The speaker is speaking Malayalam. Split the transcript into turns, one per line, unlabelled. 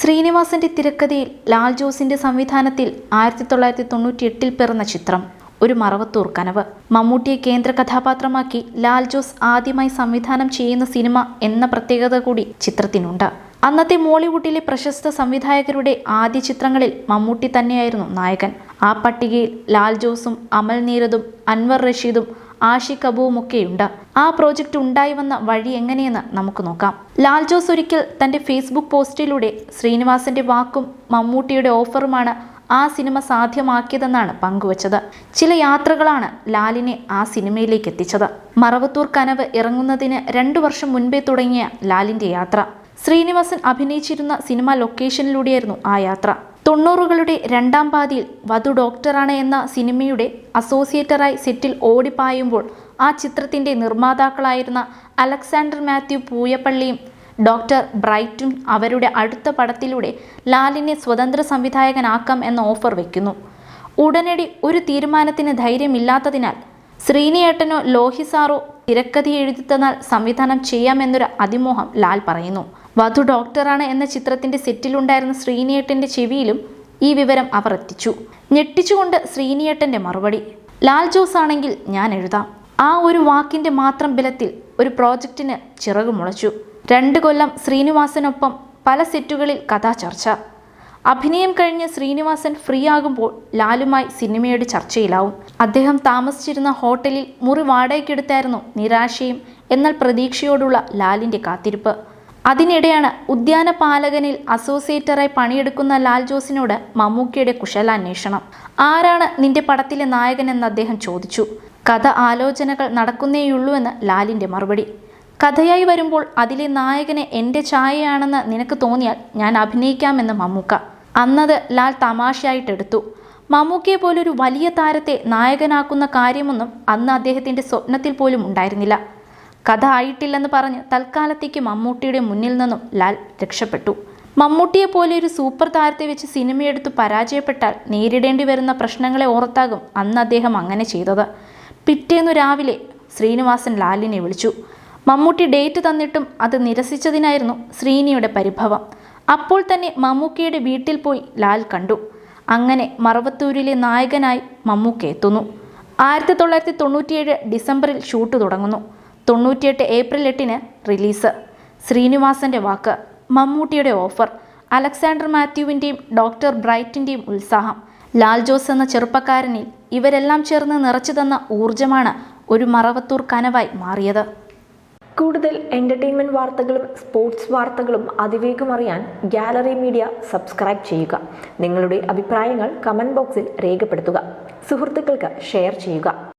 ശ്രീനിവാസന്റെ തിരക്കഥയിൽ ലാൽ ജോസിന്റെ സംവിധാനത്തിൽ ആയിരത്തി തൊള്ളായിരത്തി തൊണ്ണൂറ്റി എട്ടിൽ പിറന്ന ചിത്രം ഒരു മറവത്തൂർ കനവ്. മമ്മൂട്ടിയെ കേന്ദ്ര കഥാപാത്രമാക്കി ലാൽ ജോസ് ആദ്യമായി സംവിധാനം ചെയ്യുന്ന സിനിമ എന്ന പ്രത്യേകത കൂടി ചിത്രത്തിനുണ്ട്. അന്നത്തെ മോളിവുഡിലെ പ്രശസ്ത സംവിധായകരുടെ ആദ്യ ചിത്രങ്ങളിൽ മമ്മൂട്ടി തന്നെയായിരുന്നു നായകൻ. ആ പട്ടികയിൽ ലാൽ ജോസും അമൽ നീരദും അൻവർ റഷീദും ആഷിഖ് അബുവുമൊക്കെയുണ്ട് ആ പ്രോജക്റ്റ് ഉണ്ടായി വന്ന വഴി എങ്ങനെയെന്ന് നമുക്ക് നോക്കാം. ലാൽ ജോസ് ഒരിക്കൽ തന്റെ ഫേസ്ബുക്ക് പോസ്റ്റിലൂടെ ശ്രീനിവാസന്റെ വാക്കും മമ്മൂട്ടിയുടെ ഓഫറുമാണ് ആ സിനിമ സാധ്യമാക്കിയതെന്നാണ് പങ്കുവച്ചത്. ചില യാത്രകളാണ് ലാലിനെ ആ സിനിമയിലേക്ക് എത്തിച്ചത്. മറവത്തൂർ കനവ് ഇറങ്ങുന്നതിന് രണ്ടു വർഷം മുൻപേ തുടങ്ങിയ ലാലിന്റെ യാത്ര. ശ്രീനിവാസൻ അഭിനയിച്ചിരുന്ന സിനിമ ലൊക്കേഷനിലൂടെയായിരുന്നു ആ യാത്ര. തൊണ്ണൂറുകളുടെ രണ്ടാം പാതിയിൽ വധു ഡോക്ടറാണ് എന്ന സിനിമയുടെ അസോസിയേറ്ററായി സെറ്റിൽ ഓടിപ്പായുമ്പോൾ ആ ചിത്രത്തിന്റെ നിർമ്മാതാക്കളായിരുന്ന അലക്സാണ്ടർ മാത്യു പൂയപ്പള്ളിയും ഡോക്ടർ ബ്രൈറ്റും അവരുടെ അടുത്ത പടത്തിലൂടെ ലാലിനെ സ്വതന്ത്ര സംവിധായകനാക്കാം എന്ന ഓഫർ വയ്ക്കുന്നു ഉടനടി ഒരു തീരുമാനത്തിന് ധൈര്യമില്ലാത്തതിനാൽ ശ്രീനിയേട്ടനോ ലോഹിസാറോ തിരക്കഥ എഴുതി തന്നാൽ സംവിധാനം ചെയ്യാമെന്നൊരു അതിമോഹം ലാൽ പറയുന്നു. വധു ഡോക്ടറാണ് എന്ന ചിത്രത്തിന്റെ സെറ്റിലുണ്ടായിരുന്ന ശ്രീനിയേട്ടന്റെ ചെവിയിലും ഈ വിവരം അവർ എത്തിച്ചു. ഞെട്ടിച്ചുകൊണ്ട് ശ്രീനിയേട്ടന്റെ മറുപടി ലാൽ ജോസ് ആണെങ്കിൽ ഞാൻ എഴുതാം. ആ ഒരു വാക്കിന്റെ മാത്രം ബലത്തിൽ ഒരു പ്രോജക്റ്റിന് ചിറകു മുളച്ചു. രണ്ട് കൊല്ലം ശ്രീനിവാസനൊപ്പം പല സെറ്റുകളിൽ കഥാ ചർച്ച. അഭിനയം കഴിഞ്ഞ് ശ്രീനിവാസൻ ഫ്രീ ആകുമ്പോൾ ലാലുമായി സിനിമയുടെ ചർച്ചയിലാവും. അദ്ദേഹം താമസിച്ചിരുന്ന ഹോട്ടലിൽ മുറി വാടകയ്ക്കെടുത്തായിരുന്നു നിരാശയും എന്നാൽ പ്രതീക്ഷയോടുള്ള ലാലിന്റെ കാത്തിരിപ്പ്. അതിനിടെയാണ് ഉദ്യാന പാലകനിൽ അസോസിയേറ്ററായി പണിയെടുക്കുന്ന ലാൽ ജോസിനോട് മമ്മൂക്കിയുടെ കുശലാന്വേഷണം. ആരാണ് നിന്റെ പടത്തിലെ നായകൻ എന്ന് അദ്ദേഹം ചോദിച്ചു. കഥ ആലോചനകൾ നടക്കുന്നേയുള്ളൂ എന്ന് ലാലിന്റെ മറുപടി. കഥയായി വരുമ്പോൾ അതിലെ നായകനെ എന്റെ ഛായയാണെന്ന് നിനക്ക് തോന്നിയാൽ ഞാൻ അഭിനയിക്കാമെന്ന് മമ്മൂക്ക. അന്നത് ലാൽ തമാശയായിട്ടെടുത്തു. മമ്മൂക്കയെ പോലൊരു വലിയ താരത്തെ നായകനാക്കുന്ന കാര്യമൊന്നും അന്ന് അദ്ദേഹത്തിന്റെ സ്വപ്നത്തിൽ പോലും ഉണ്ടായിരുന്നില്ല. കഥ ആയിട്ടില്ലെന്ന് പറഞ്ഞ് തൽക്കാലത്തേക്ക് മമ്മൂട്ടിയുടെ മുന്നിൽ നിന്നും ലാൽ രക്ഷപ്പെട്ടു. മമ്മൂട്ടിയെ പോലെ ഒരു സൂപ്പർ താരത്തെ വെച്ച് സിനിമയെടുത്ത് പരാജയപ്പെട്ടാൽ നേരിടേണ്ടി വരുന്ന പ്രശ്നങ്ങളെ ഓർത്താകും അന്ന് അദ്ദേഹം അങ്ങനെ ചെയ്തത്. പിറ്റേന്നു രാവിലെ ശ്രീനിവാസൻ ലാലിനെ വിളിച്ചു. മമ്മൂട്ടി ഡേറ്റ് തന്നിട്ടും അത് നിരസിച്ചതിനായിരുന്നു ശ്രീനിയുടെ പരിഭവം. അപ്പോൾ തന്നെ മമ്മൂക്കയുടെ വീട്ടിൽ പോയി ലാൽ കണ്ടു. അങ്ങനെ മറവത്തൂരിലെ നായകനായി മമ്മൂക്ക എത്തുന്നു. ആയിരത്തി തൊള്ളായിരത്തി തൊണ്ണൂറ്റിയേഴ് ഡിസംബറിൽ ഷൂട്ട് തുടങ്ങുന്നു. തൊണ്ണൂറ്റിയെട്ട് ഏപ്രിൽ എട്ടിന് റിലീസ്. ശ്രീനിവാസന്റെ വാക്ക് മമ്മൂട്ടിയുടെ ഓഫർ അലക്സാണ്ടർ മാത്യുവിന്റെയും ഡോക്ടർ ബ്രൈറ്റിന്റെയും ഉത്സാഹം ലാൽ ജോസ് എന്ന ചെറുപ്പക്കാരനിൽ ഇവരെല്ലാം ചേർന്ന് നിറച്ചു തന്ന ഊർജമാണ് ഒരു മറവത്തൂർ കനവായി മാറിയത്.
കൂടുതൽ എന്റർടൈൻമെന്റ് വാർത്തകളും സ്പോർട്സ് വാർത്തകളും അതിവേഗം അറിയാൻ ഗാലറി മീഡിയ സബ്സ്ക്രൈബ് ചെയ്യുക. നിങ്ങളുടെ അഭിപ്രായങ്ങൾ കമന്റ് ബോക്സിൽ രേഖപ്പെടുത്തുക. സുഹൃത്തുക്കൾക്ക് ഷെയർ ചെയ്യുക.